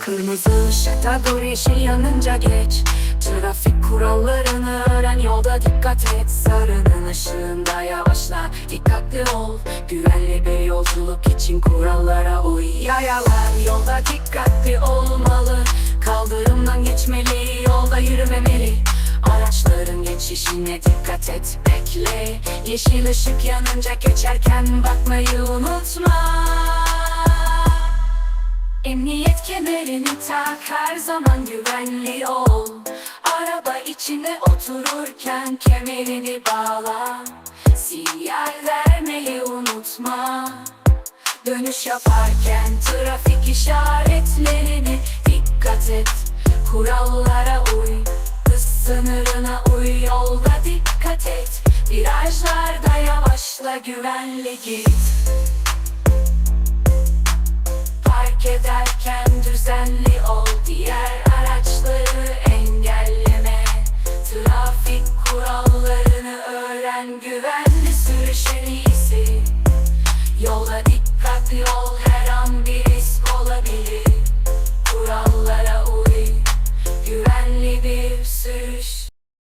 Kırmızı ışıkta dur yeşil yanınca geç. Trafik kurallarını öğren yolda dikkat et. Sarının ışığında yavaşla dikkatli ol. Güvenli bir yolculuk için kurallara uy. Yayalar yolda dikkatli olmalı. Kaldırımdan geçmeli yolda yürümemeli. Araçların geçişine dikkat et bekle. Yeşil ışık yanınca geçerken bakmayı unutma. Emniyet kemerini tak her zaman güvenli ol. Araba içinde otururken kemerini bağla. Sinyal vermeyi unutma. Dönüş yaparken trafik işaretlerini dikkat et. Kurallara uy, hız sınırına uy Yolda dikkat et, virajlarda yavaşla güvenli git Diğer araçları engelleme. Trafik kurallarını öğren Güvenli sürüşeni